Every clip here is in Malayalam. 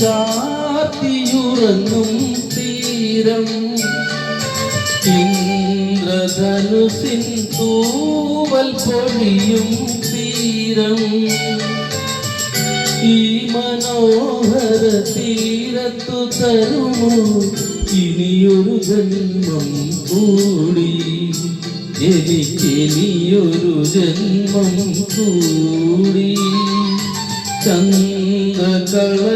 ചാത്തിയുറങ്ങും തീരം. ഇന്ദ്രധനുസിൻ തൂവൽ പൊഴിയും തീരം. ഈ മനോഹര തീരത്തു തരുമോ? ഇനിയൊരു ജന്മം കൂടി. എനിക്കിനിയൊരു ജന്മം കൂടി. ചന്ദ്രകളഭം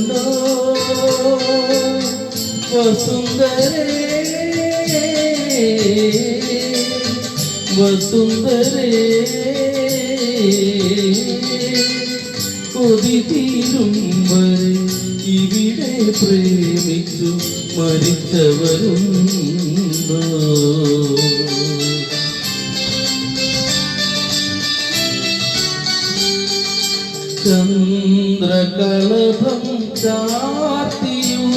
വസുന്ധരേ വസുന്ധരേ കൊതി തീരും വരെ ഇവിടെ പ്രേമിച്ചു മരിച്ചവരുണ്ടോ? ചന്ദ്രകളഭം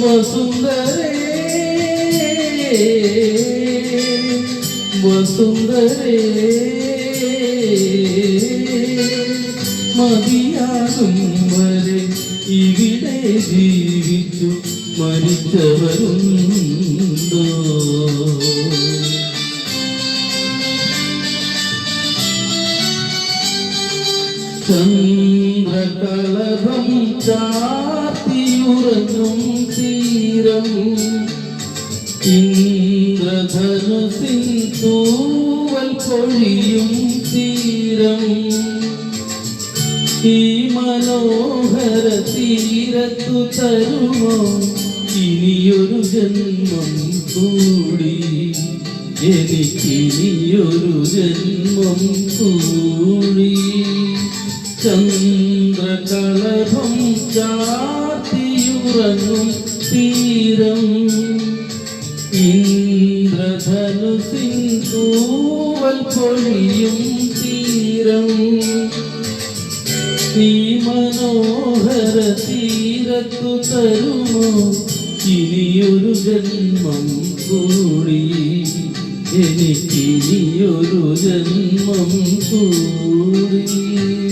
വസുന്ധരേ വസുന്ധരേ മതിയാകും വരെ ഇവിടെ ജീവിച്ചു മരിച്ചവരുണ്ടോ? ചന്ദ്രകളഭം ചാത്തിയുറങ്ങും തീരം ഇന്ദ്രധനുസിൽ തൂവൽ പൊഴിയും തീരം ഈ മനോഹര തീരത്തു തരുമോ? ഇനിയൊരു ജന്മം കൂടി. എനിക്കിനിയൊരു ജന്മം കൂടി. ചന്ദ്രകളഭം ചാത്തിയുറങ്ങും തീരം. ഇന്ദ്രധനു സിന്ധൂവൽ പൊഴിയും തീരം. ഈ മനോഹര തീരത്തു തരുമോ? ഇനിയൊരു ജന്മം കൂടി. എനിക്കിനിയൊരു ജന്മം കൂടി.